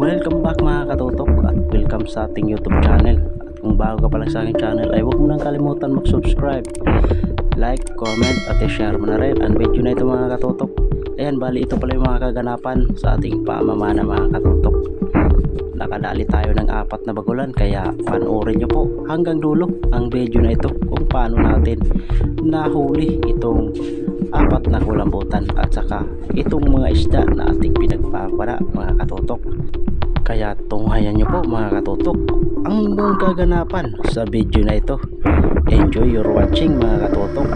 Welcome back mga katutok at welcome sa ating YouTube channel. At kung bago ka pa lang sa aking channel ay huwag mo nang kalimutan mag-subscribe, like, comment at i-share mo na rin ang video na ito mga katutok. Ayan, bali ito pala yung mga kaganapan sa ating pamamana mga katutok. Nakadali tayo ng apat na bagulan kaya panoorin nyo po hanggang dulo ang video na ito kung paano natin nahuli itong apat na kulambutan at saka itong mga isda na ating pinagpapara mga katutok. Kaya tunghayan nyo po mga katutok ang buong kaganapan sa video na ito. Enjoy your watching mga katutok.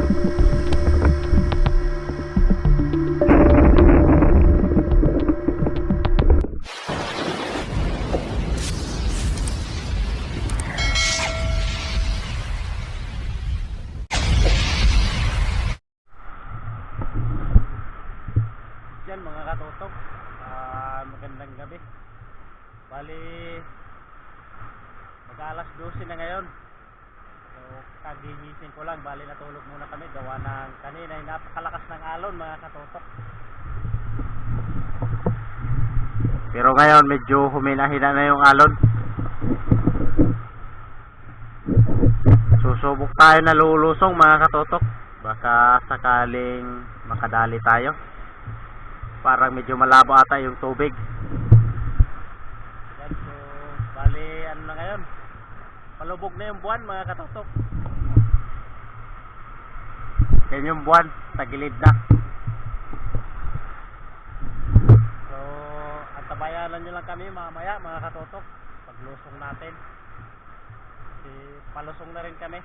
Alas 12 na ngayon. So, kagigising ko lang, bali natulog muna kami, gawa ng kanina, napakalakas ng alon mga katutok. Pero ngayon medyo humina-hina na yung alon. Susubok tayo na lulusong mga katotok. Baka sakaling makadali tayo. Parang medyo malabo ata yung tubig. Yan, so, bali, ano na ngayon, palubog na yung buwan mga katutok. Yan yung buwan, tagilid na. So, at tabayanan nyo lang kami mamaya mga katutok, paglusong natin. Kasi palusong na rin kami.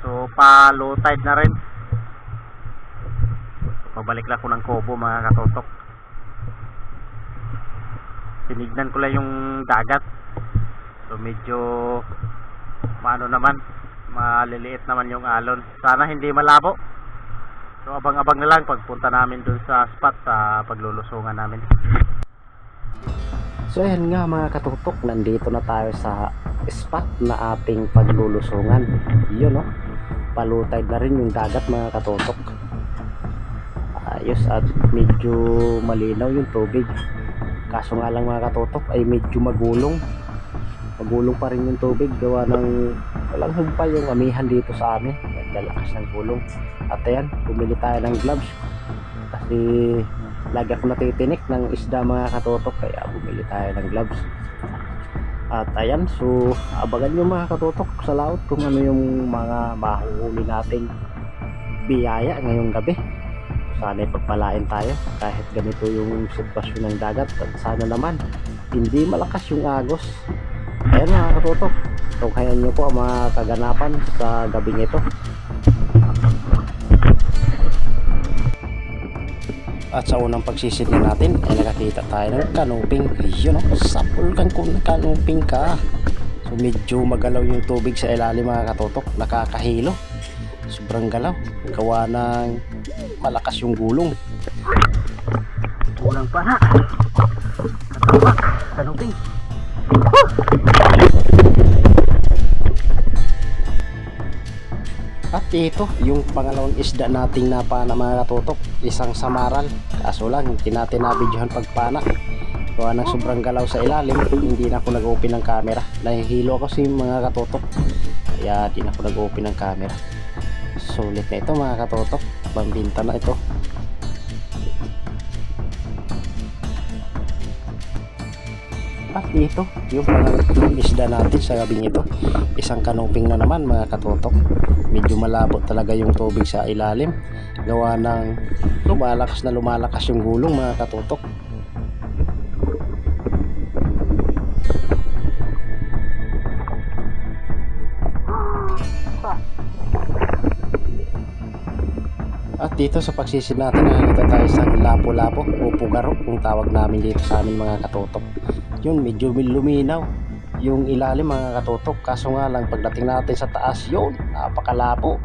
So, pa low tide na rin. Pabalik lang ko ng kobo mga katotok. Tinignan ko lang yung dagat. So, medyo maano naman, maliliit naman yung alon. Sana hindi malabo. So, abang-abang na lang pagpunta namin dun sa spot sa paglulusungan namin. So ayan nga mga katutok, nandito na tayo sa spot na ating paglulusungan. Yun no, palutay na rin yung dagat mga katutok. Ayos at medyo malinaw yung tubig. Kaso nga lang mga katutok ay medyo magulong. Magulong pa rin yung tubig gawa ng walang humpay yung amihan dito sa amin. Nagdalakas ng gulong. At ayan, bumili tayo ng gloves. Kasi lagi ako natitinik ng isda mga katotok kaya bumili tayo ng gloves at ayan so abangan nyo mga katotok sa laot kung ano yung mga mahuhuli nating biyaya ngayong gabi sana pagpalain tayo kahit ganito yung sitwasyon ng dagat at sana naman hindi malakas yung agos ayan mga katotok tunghayan nyo po ang mga kaganapan sa gabing ito At sa unang pagsisid na natin ay nakakita tayo ng kanuping. Yun o, sapul kang kung kanuping ka. So medyo magalaw yung tubig sa ilalim mga katotok. Nakakahilo. Sobrang galaw. Gawa ng malakas yung gulong. Unang pana. Katawak. Kanuping. At ito, yung pangalawang isda nating napana mga katutok, isang samaral. Kaso lang, hindi natin nabidyohan pagpana. Gawa ng sobrang galaw sa ilalim, hindi na ako nag-open ng camera. Nahihilo ako si mga katutok. Kaya di na ako nag-open ng camera. Sulit na ito mga katutok. Pambinta na ito. At ito, yung pangatlong isda natin sa gabing ito. Isang kanuping na naman mga katutok. Medyo malabo talaga yung tubig sa ilalim. Gawa ng lumalakas na lumalakas yung gulong mga katutok. Dito sa pagsisid natin nakikita tayo sa lapo-lapo o pugaro kung tawag namin dito sa amin mga katutok. Yun medyo luminaw yung ilalim mga katutok. Kaso nga lang pagdating natin sa taas yun napakalabo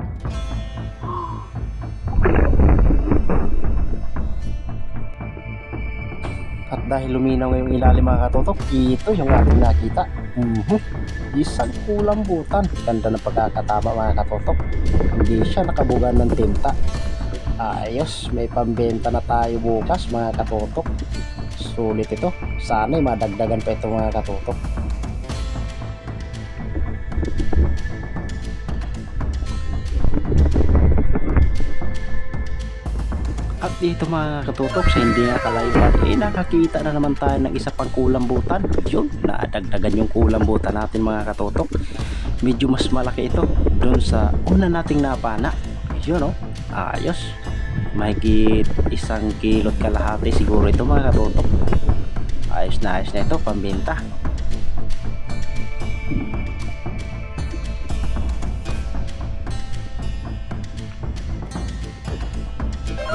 at dahil luminaw ngayong ilalim mga katutok ito yung ating nakita. Mhm. isang kulambutan. Ganda ng pagkakatama mga katutok. Hindi siya nakabugan ng tinta Ayos, may pambenta na tayo bukas mga katutok. Sulit ito. Sana'y madagdagan pa ito mga katutok. At dito mga katutok, sa hindi nga kalayuan, eh nakakita na naman tayo ng isa pang kulambutan. Yun, nadagdagan yung kulambutan natin mga katutok. Medyo mas malaki ito doon sa una nating napana. Yun oh, ayos. Mahigit isang kilot kalahati siguro ito mga katutok. Ayos na ayos na ito, pambenta.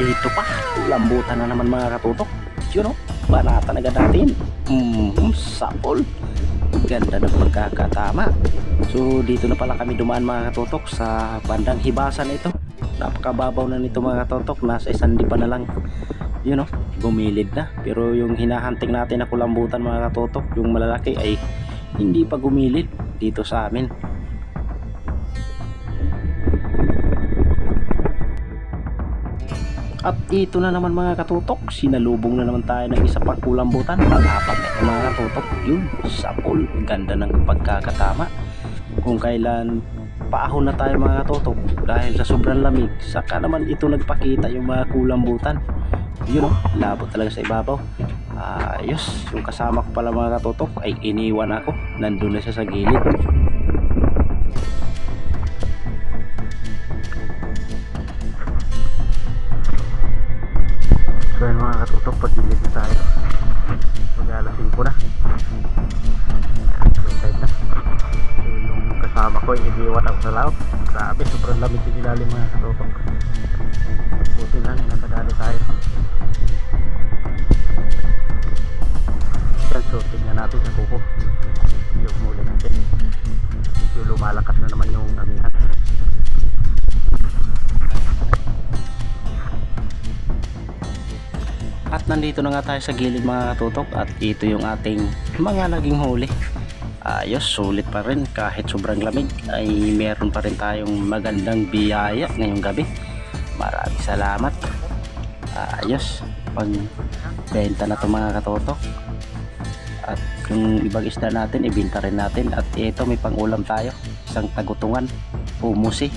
Ito pa, lambutan na naman mga katutok. Yun o, banata na natin. Mm, sapol. Ganda ng pagkakatama. So dito na pala kami dumaan mga katutok sa bandang hibasan ito. Napakababaw na nito mga katutok. Nasa isang pa na lang. Yun o, gumilid na. Pero yung hinahanting natin na kulambutan mga katutok, yung malalaki ay hindi pa gumilid dito sa amin. At ito na naman mga katutok, sinalubong na naman tayo ng isa pang kulambutan. Pag-apat na mga katutok, yun, sapol, ganda ng pagkakatama. Kung kailan paahon na tayo mga katutok dahil sa sobrang lamig, saka naman ito nagpakita yung mga kulambutan. Yun o, labo talaga sa ibabaw. Ayos, yung kasama ko pala mga katutok ay iniwan ako, nandun na siya sa gilid. So yun mga katutok, pagilid na iniwan ako sa laot. Grabe, sobrang lamig yung ilalim mga katutok. Buti lang, nakadali tayo. Yan, so tignan natin sa kuko. Yung muli natin. Yung lumalakas na naman yung amihan. At nandito na nga tayo sa gilid mga katutok at ito yung ating mga naging huli. Ayos, sulit pa rin kahit sobrang lamig ay meron pa rin tayong magandang biyaya ngayong gabi. Maraming salamat. Ayos, pag benta na to mga katutok. At yung ibang isda natin, ibenta rin natin. At ito may pangulam tayo, isang tagutungan, umusi.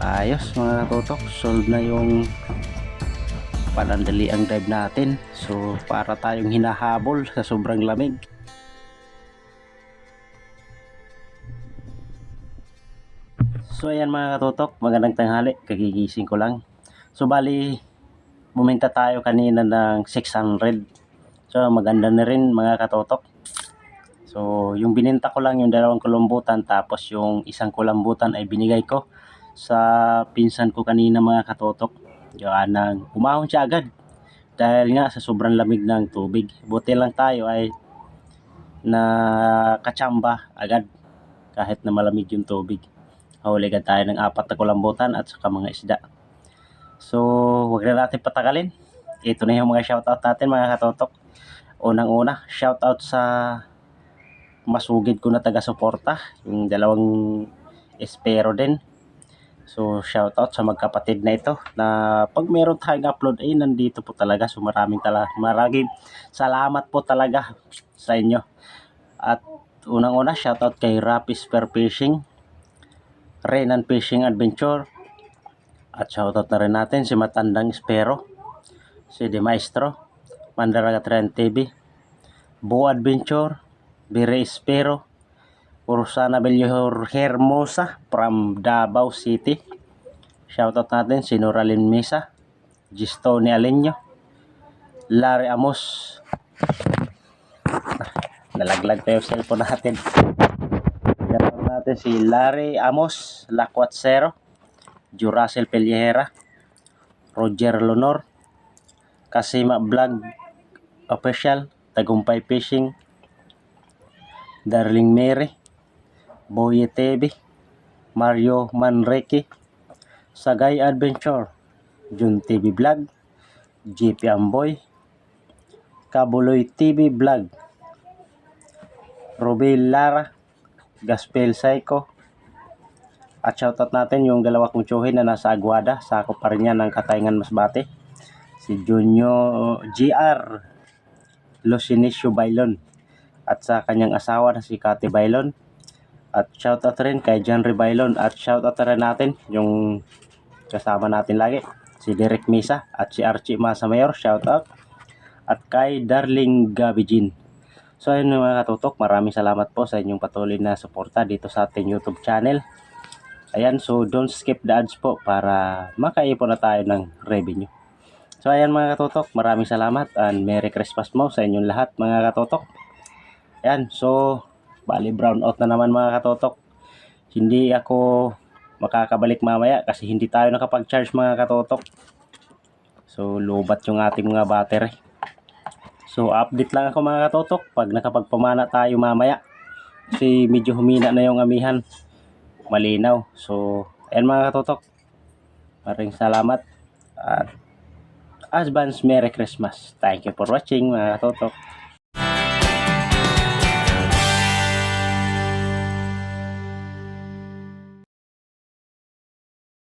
Ayos mga katutok, solve na yung panandali ang drive natin so para tayong hinahabol sa sobrang lamig so ayan mga katutok magandang tanghali. Kagigising ko lang. So bali bumenta tayo kanina ng 600 so maganda na rin mga katutok. So yung bininta ko lang yung dalawang kulambutan tapos yung isang kulambutan ay binigay ko sa pinsan ko kanina mga katutok. Diyan nang umahon siya agad. Dahil nga sa sobrang lamig ng tubig. Buti lang tayo ay na kachamba agad kahit na malamig yung tubig. Agad tayo ng apat na kulambutan at saka mga isda. So, wag na natin patagalin. Ito na yung mga shoutout natin mga katotok. Unang-una, shoutout sa masugid ko na taga-suporta. Yung dalawang espero din. So, shoutout sa magkapatid na ito na pag meron tayong upload ay nandito po talaga. So, maraming talaga, maraming salamat po talaga sa inyo. At unang-una, shoutout kay Rapis Per Fishing, Renan Fishing Adventure, at shoutout na rin natin si Matandang Espero, si De Maestro, Mandaraga Trend TV, Bo Adventure, Bire Espero, Ursana Bellor Hermosa from Davao City. Shoutout natin si Noralyn Mesa, Gistone Alenyo, Larry Amos. Ah, Nalaglag pa yung cellphone natin. Natin si Larry Amos, Lacuatsero, Jurasel Pellejera, Roger Lonor, Kasima Vlog Official, Tagumpay Fishing, Darling Mary, Boye TV, Mario Manrique, Sagay Adventure, Jun TV Vlog, JP Amboy, Kabuloy TV Vlog, Robel Lara, Gaspel Psycho, At shoutout natin yung dalawa kong tsuhin na nasa Aguada, sakop pa rin yan ng Katayngan Masbate. Si Junyo GR Losinicio Bailon at sa kanyang asawa na si Kati Bailon. At shoutout rin kay Janry Bailon at shoutout rin natin yung kasama natin lagi si Derek Misa at si Archie Masamayor shoutout at kay Darling Gabijin. So ayun mga katutok, maraming salamat po sa inyong patuloy na suporta dito sa ating YouTube channel. Ayan, so don't skip the ads po para makaipon na tayo ng revenue. So ayan mga katutok, maraming salamat and Merry Christmas mo sa inyong lahat mga katutok. Ayan, so bali brown out na naman mga katutok. Hindi ako makakabalik mamaya kasi hindi tayo nakapag-charge mga katutok. So lubat yung ating mga battery. So update lang ako mga katutok pag nakapagpamana tayo mamaya. Kasi medyo humina na yung amihan. Malinaw. So ayan mga katutok. Maraming salamat. At advance Merry Christmas. Thank you for watching mga katutok.